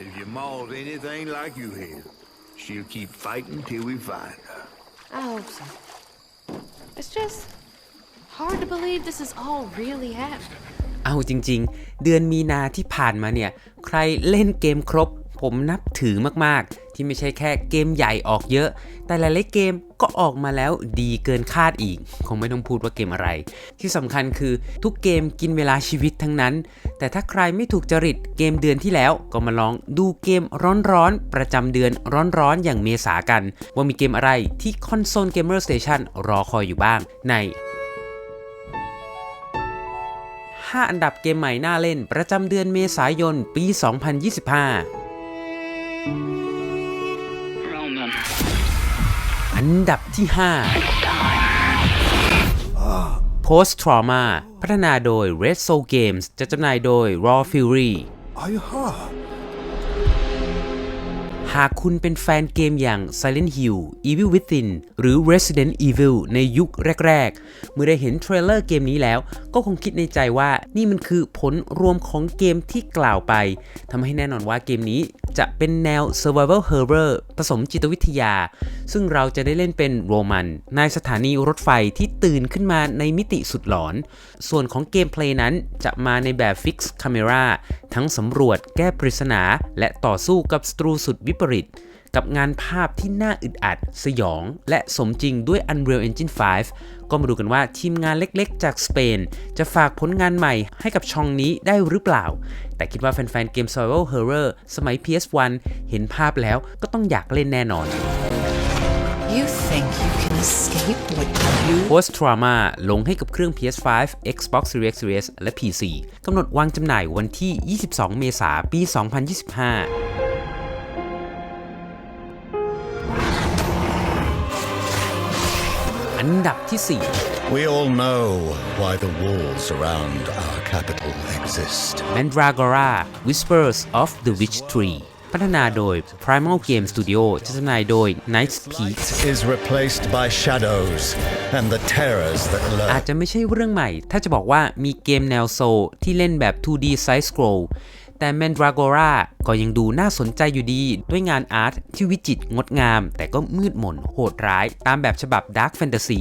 If your maw's anything like you here, she'll keep fighting till we find her. I hope so. It's just hard to believe this is all really happening. เอาจริง ๆ เดือนมีนาที่ผ่านมาเนี่ย ใครเล่นเกมครบ ผมนับถือมากๆ ที่ไม่ใช่แค่เกมใหญ่ออกเยอะ แต่หลายๆเกมก็ออกมาแล้วดีเกินคาดอีก คงไม่ต้องพูดว่าเกมอะไร ที่สำคัญคือทุกเกมกินเวลาชีวิตทั้งนั้น แต่ถ้าใครไม่ถูกจริตเกมเดือนที่แล้วก็มาลองดูเกมร้อนๆ ประจำเดือนร้อนๆ อย่างเมษากัน ว่ามีเกมอะไรที่คอนโซลเกมเมอร์สเตชันรอคอยอยู่บ้างใน 5 อันดับเกมใหม่น่าเล่นประจำเดือนเมษายนปี 2025 อันดับที่ 5 Post Trauma พัฒนาโดย Red Soul Games จะจำหน่ายโดย Raw Fury Aha! หากคุณเป็นแฟนเกมอย่าง Silent Hill, Evil Within หรือ Resident Evil ในยุคแรก ๆ เมื่อได้เห็นเทรลเลอร์เกมนี้แล้ว ก็คงคิดในใจว่านี่มันคือผลรวมของเกมที่กล่าวไปทำให้แน่นอนว่าเกมนี้จะเป็นแนว Survival Horror ผสมจิตวิทยา ซึ่งเราจะได้เล่นเป็นโรมันในสถานีรถไฟที่ตื่นขึ้นมาในมิติสุดหลอน ส่วนของเกมเพลย์นั้นจะมาในแบบ Fixed Camera ทั้งสำรวจแก้ปริศนา และต่อสู้กับศัตรูสุดวิปริต กับงานภาพที่น่าอึดอัด สยอง และสมจริงด้วย Unreal Engine 5 ก็มาดูกันว่าทีมงานเล็กๆ จากสเปน จะฝากผลงานใหม่ให้กับช่องนี้ได้หรือเปล่า แต่คิดว่าแฟนๆ เกม Survival Horror สมัย PS1 เห็นภาพแล้วก็ต้องอยากเล่นแน่นอน You Post Trauma ลงให้กับเครื่อง PS5 Xbox Series X Series และ PC กำหนดวางจำหน่ายวันที่ 22 เมษายน ปี 2025อันดับที่ We all know why the walls around our capital exist. 4 Mandragora Whispers of the Witch Tree พัฒนาโดย Primal Game Studio จะจำหน่ายโดย Night Peak Is replaced by shadows and the terrors that อาจ lurk. จะไม่ใช่เรื่องใหม่ ถ้าจะบอกว่ามีเกมแนวโซลที่เล่นแบบ 2D side scroll แต่ Mandragora ก็ยังดูน่าสนใจอยู่ดีด้วยงานอาร์ตที่วิจิตรงดงาม แต่ก็มืดมนโหดร้ายตามแบบฉบับ Dark Fantasy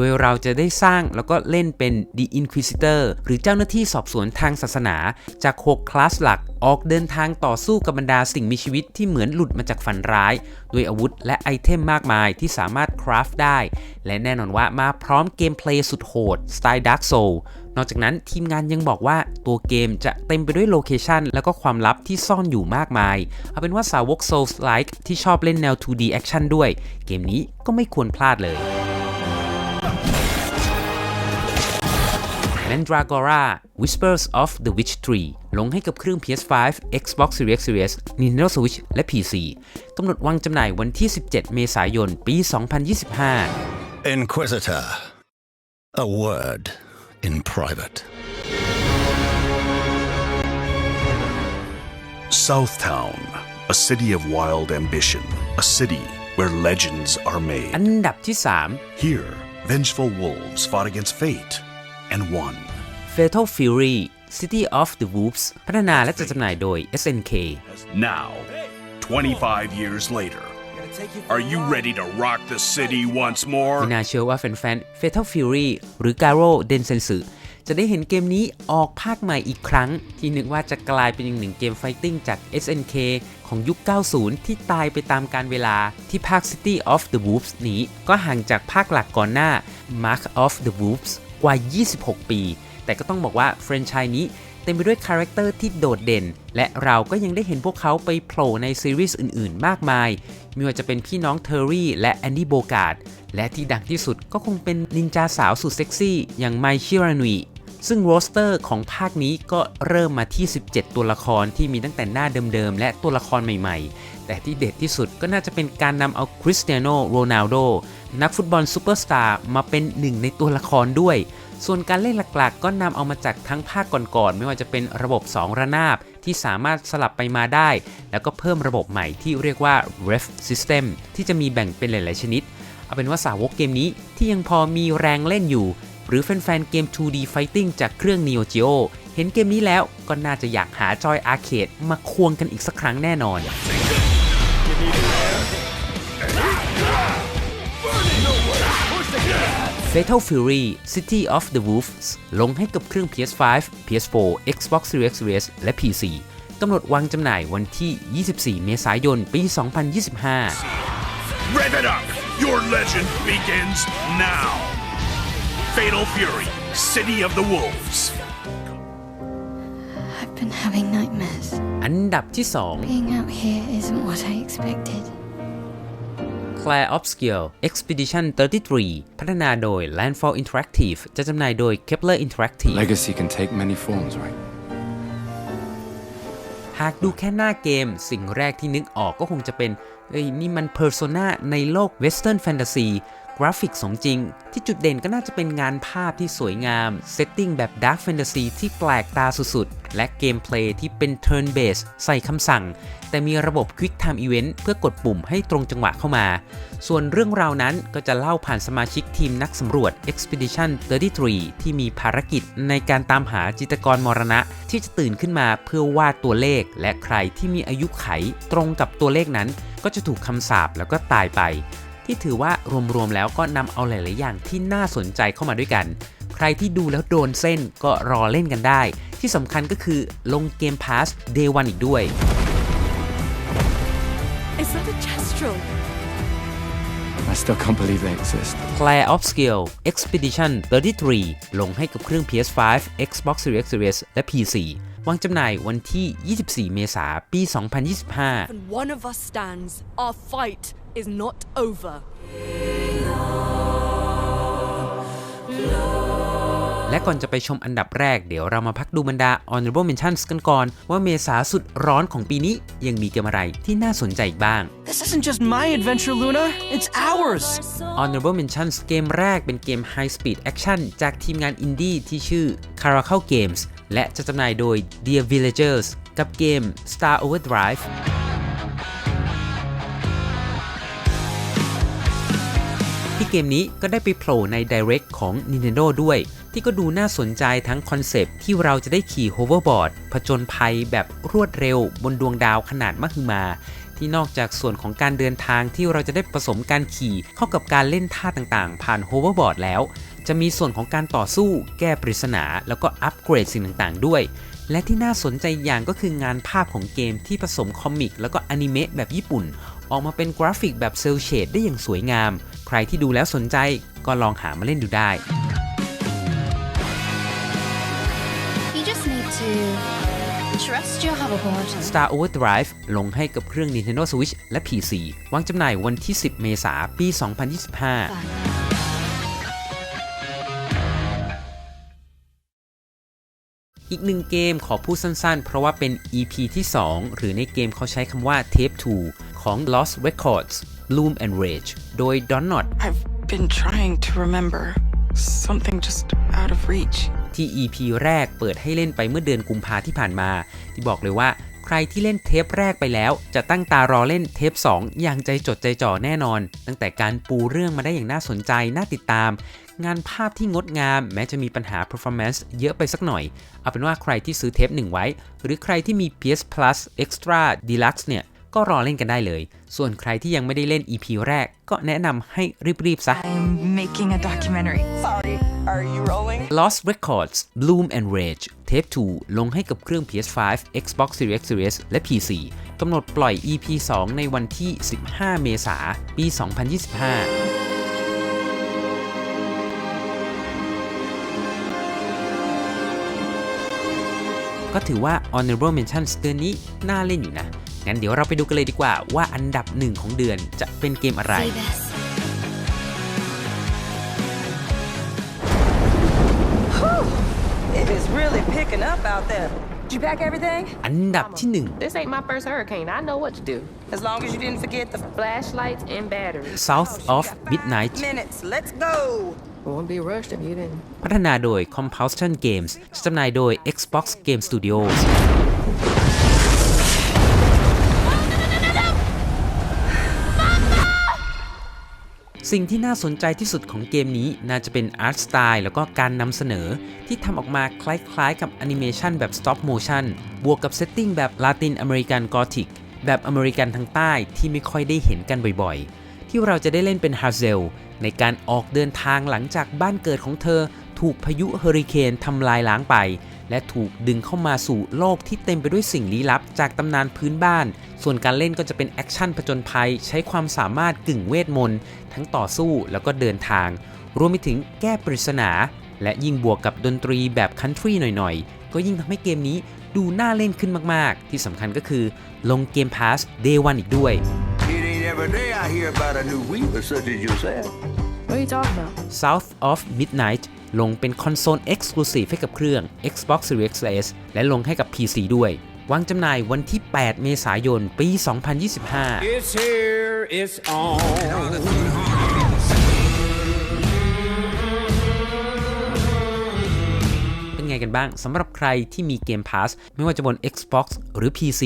โดยเราจะได้สร้างแล้วก็เล่นเป็น The Inquisitor หรือเจ้าหน้าที่สอบสวนทางศาสนา จาก 6 คลาสหลัก ออกเดินทางต่อสู้กับบรรดาสิ่งมีชีวิตที่เหมือนหลุดมาจากฝันร้าย ด้วยอาวุธและไอเทมมากมายที่สามารถคราฟได้ และแน่นอนว่ามาพร้อมเกมเพลย์สุดโหดสไตล์ Dark Soul นอกจากนั้นทีมงานยังบอกว่าตัวเกมจะเต็มไปด้วยโลเคชันแล้วก็ความลับที่ซ่อนอยู่มากมาย เอาเป็นว่าสาวก Souls-like ที่ชอบเล่นแนว 2D Action ด้วย เกมนี้ก็ไม่ควรพลาดเลย Mandragora Whispers of the Witch Tree ลงให้กับเครื่อง PS5 Xbox Series X Series Nintendo Switch และ PC กำหนดวางจำหน่ายวันที่ 17 เมษายน ปี 2025 Inquisitor. A word in private. Southtown, a city of wild ambition, a city where legends are อั made. นดับที่ Here, vengeful wolves fought against fate and won. 3 Fatal Fury City of the Wolves พัฒนาและจัดจำหน่ายโดย SNK Now, 25 years later, are you ready to rock the city once ไม่ more? น่าเชื่อว่าแฟนๆ Fatal Fury หรือ Garo Densetsu จะได้เห็นเกมนี้ออกภาคใหม่อีกครั้ง ที่นึกว่าจะกลายเป็นอีกหนึ่งเกมไฟติ้งจาก SNK ของยุค 90 ที่ตายไปตามการเวลาที่ภาค City of the Wolves นี้ก็ห่างจากภาคหลักก่อนหน้า Mark of the Wolves กว่า 26 ปี แต่ก็ต้องบอกว่าแฟรนไชส์นี้เต็มไปด้วยคาแรคเตอร์ที่โดดเด่น และเราก็ยังได้เห็นพวกเขาไปโผล่ในซีรีส์อื่นๆ มากมายไม่ว่าจะเป็นพี่น้องเทอร์รี่และแอนดี้โบกาดและที่ดังที่สุดก็คงเป็นนินจาสาวสุดเซ็กซี่ อย่างไมชิรานุยซึ่งโรสเตอร์ของภาคนี้ก็เริ่มมาที่ 17 ตัวละครที่มีตั้งแต่หน้าเดิมๆ และตัวละครใหม่ๆ แต่ที่เด็ดที่สุดก็น่าจะเป็นการนำเอาคริสเตียโนโรนัลโด นักฟุตบอลซูเปอร์สตาร์มาเป็นหนึ่งในตัวละครด้วย ส่วนการเล่นหลักๆ ก็นำเอามาจากทั้งภาคก่อนๆ ไม่ว่าจะเป็นระบบ 2 ระนาบที่สามารถสลับไปมาได้ แล้วก็เพิ่มระบบใหม่ที่เรียกว่า Ref System ที่จะมีแบ่งเป็นหลาย ๆ ชนิด เอาเป็นว่าสาวกเกมนี้ที่ยังพอมีแรงเล่นอยู่ หรือแฟนๆ เกม 2D Fighting จากเครื่อง Neo Geo เห็นเกมนี้แล้วก็น่าจะอยากหาจอยอาร์เคดมาควงกันอีกสักครั้งแน่นอน Fatal Fury City of the Wolves ลงให้กับเครื่อง PS5 PS4 Xbox Series X S และ PC กำหนดวางจำหน่ายวันที่ 24 เมษายน ปี 2025 Rev it up! Your legend begins now! Fatal Fury, City of the Wolves. I've been having nightmares. อันดับที่ Being out here isn't what I expected. 2 Clair Obscure Expedition 33 พัฒนาโดย Landfall Interactive จะจำหน่ายโดย Kepler Interactive Legacy can take many forms, right? หากดูแค่หน้าเกม สิ่งแรกที่นึกออกก็คงจะเป็นเอ้ยนี่มัน Persona ในโลก Western Fantasy กราฟิกสมจริง ที่จุดเด่นก็น่าจะเป็นงานภาพที่สวยงามเซตติ้งแบบ Dark Fantasy ที่แปลกตาสุดๆ และเกมเพลย์ที่เป็น Turn Based ใส่คำสั่ง แต่มีระบบ Quick Time Event เพื่อกดปุ่มให้ตรงจังหวะเข้ามา ส่วนเรื่องราวนั้นก็จะเล่าผ่านสมาชิกทีมนักสำรวจ Expedition 33 ที่มีภารกิจในการตามหาจิตกรมรณะ ที่จะตื่นขึ้นมาเพื่อวาดตัวเลข และใครที่มีอายุไขตรงกับตัวเลขนั้น ก็จะถูกคำสาปแล้วก็ตายไป ที่ถือว่ารวมๆแล้วก็นำเอาหลาย ๆ อย่างที่น่าสนใจเข้ามาด้วยกัน ใครที่ดูแล้วโดนเส้นก็รอเล่นกันได้ ที่สำคัญก็คือลงเกม Pass Day 1อีกด้วย Is that a Chestro? I still can't believe they exist. Clair of Skill Expedition 33 ลงให้กับเครื่อง PS5 Xbox Series X S และ PC วางจำหน่ายวันที่ 24 เมษายน ปี 2025 When one of us stands, our fight is not over. และก่อนจะไปชมอันดับแรก เดี๋ยวเรามาพักดูบรรดา Honorable Mentions กันก่อน ว่าเมษาสุดร้อนของปีนี้ยังมีเกมอะไรที่น่าสนใจอีกบ้าง This isn't just my adventure, Luna. It's ours. Honorable Mentions เกมแรกเป็นเกม High Speed Action จากทีมงานอินดี้ที่ชื่อ Caracal Games และจะจำหน่ายโดย Dear Villagers กับเกม Star Overdrive เกมนี้ก็ได้ไปโผล่ใน Direct ของ Nintendo ด้วย ที่ก็ดูน่าสนใจทั้งคอนเซปที่เราจะได้ขี่ hoverboard ผจญภัยแบบรวดเร็วบนดวงดาวขนาดมหึมา ที่นอกจากส่วนของการเดินทางที่เราจะได้ผสมการขี่เข้ากับการเล่นท่าต่างๆ ผ่าน hoverboard แล้ว จะมีส่วนของการต่อสู้ แก้ปริศนา แล้วก็อัปเกรดสิ่งต่างๆ ด้วยและที่น่าสนใจอย่างก็คืองานภาพของเกมที่ผสมคอมิกแล้วก็อนิเมะแบบญี่ปุ่น ออกมาเป็นกราฟิกแบบเซลเชดได้อย่างสวยงาม ใครที่ดูแล้วสนใจก็ลองหามาเล่นดูได้ You just need to trust your hoverboard. Star Overdrive ลงให้กับเครื่อง Nintendo Switch และ PC วางจำหน่ายวันที่ 10 เมษายนปี 2025 อีกหนึ่งเกมขอพูดสั้นๆ เพราะว่าเป็น EP ที่ 2 หรือในเกมเขาใช้คำว่า Tape 2 ของ Lost Records Bloom and Rage โดย Donut I've been trying to remember. Something just out of reach. ที่ EP แรกเปิดให้เล่นไปเมื่อเดือนกุมภาที่ผ่านมา ที่บอกเลยว่า ใครที่เล่นเทปแรกไปแล้ว จะตั้งตารอเล่นเทป 2 อย่างใจจดใจจ่อแน่นอน ตั้งแต่การปูเรื่องมาได้อย่างน่าสนใจน่าติดตาม งานภาพที่งดงาม แม้จะมีปัญหา performance เยอะไปสักหน่อย เอาเป็นว่าใครที่ซื้อเทป1ไว้ หรือใครที่มี PS Plus Extra Deluxe เนี่ยก็รอเล่นกันได้เลย ส่วนใครที่ยังไม่ได้เล่น EP แรก ก็แนะนำให้รีบๆซะ I'm making a documentary. Sorry, are you rolling? Lost Records Bloom and Rage Tape 2ลงให้กับเครื่อง PS5 Xbox Series X Series และ PC กำหนดปล่อย EP 2 ในวันที่ 15 เมษายน ปี 2025ก็ถือว่า Honorable Mentions เดือนนี้น่าเล่นอยู่นะ งั้นเดี๋ยวเราไปดูกันเลยดีกว่าว่าอันดับหนึ่งของเดือนจะเป็นเกมอะไร It is really picking up out there. Did you pack everything? อันดับที่หนึ่ง This ain't my first hurricane. I know what to do. As long as you didn't forget the Flashlights and batteries. South of Midnight minutes. Let's go. Won't be rushed if you didn't. พัฒนาโดย Compulsion Games จำหน่ายโดย Xbox Game Studios สิ่งที่น่าสนใจที่สุดของเกมนี้น่าจะเป็นอาร์ตสไตล์แล้วก็การนำเสนอ ที่ทำออกมาคล้ายๆ กับแอนิเมชันแบบ stop motion บวกกับเซตติ้งแบบลาตินอเมริกันกอธิกแบบอเมริกันทางใต้ที่ไม่ค่อยได้เห็นกันบ่อยๆ ที่เราจะได้เล่นเป็นฮาเซลในการออกเดินทางหลังจากบ้านเกิดของเธอ ถูกพายุเฮอริเคนทำลายล้างไป และถูกดึงเข้ามาสู่โลกที่เต็มไปด้วยสิ่งลี้ลับ จากตำนานพื้นบ้าน ส่วนการเล่นก็จะเป็นแอคชั่นผจญภัย ใช้ความสามารถกึ่งเวทมนต์ทั้งต่อสู้แล้วก็เดินทาง รวมไปถึงแก้ปริศนา และยิ่งบวกกับดนตรีแบบคันทรีหน่อยๆ ก็ยิ่งทำให้เกมนี้ดูน่าเล่นขึ้นมากๆ ที่สำคัญก็คือลงเกมพาส Day 1อีกด้วย It ain't every day I hear about a new weaver such as yourself. What are you talking about? South of Midnight ลงเป็นคอนโซล Exclusive ให้กับเครื่อง Xbox Series X และลงให้กับ PC ด้วยวางจำหน่ายวันที่ 8 เมษายน ปี 2025 It's here, it's on. เป็นไงกันบ้างสำหรับใครที่มีเกม Pass ไม่ว่าจะบน Xbox หรือ PC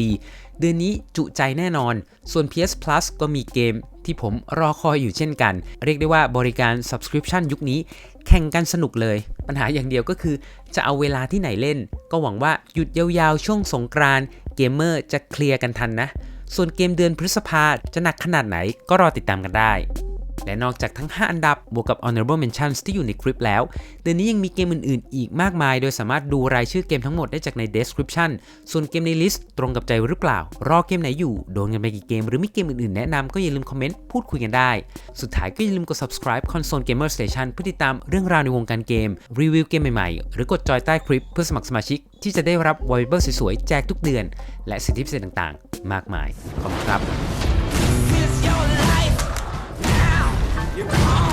เดือนนี้จุใจแน่นอน ส่วน PS Plus ก็มีเกม ที่ผมรอคอยอยู่เช่นกัน เรียกได้ว่าบริการ Subscription ยุคนี้ แข่งกันสนุกเลย ปัญหาอย่างเดียวก็คือ จะเอาเวลาที่ไหนเล่น ก็หวังว่าหยุดยาวๆ ช่วงสงกรานเกมเมอร์จะเคลียร์กันทันนะ ส่วนเกมเดือนพฤษภาจะหนักขนาดไหนก็รอติดตามกันได้ และนอกจากทั้ง 5 อันดับบวกกับ honorable mentions ที่อยู่ในคลิปแล้ว เดือนนี้ยังมีเกมอื่นๆ อีกมากมาย โดยสามารถดูรายชื่อเกมทั้งหมดได้จากใน description ส่วนเกมในลิสต์ตรงกับใจหรือเปล่า รอเกมไหนอยู่โดนกันไปกี่เกม หรือมีเกมอื่นๆ แนะนำก็อย่าลืมคอมเมนต์พูดคุยกันได้ สุดท้ายก็อย่าลืมกด subscribe console gamer station เพื่อติดตามเรื่องราวในวงการเกม รีวิวเกมใหม่ๆ หรือกดจอยใต้คลิปเพื่อสมัครสมาชิก ที่จะได้รับ wallpaper สวยๆแจกทุกเดือน และสิทธิพิเศษต่างๆ มากมายขอบคุณครับ It's your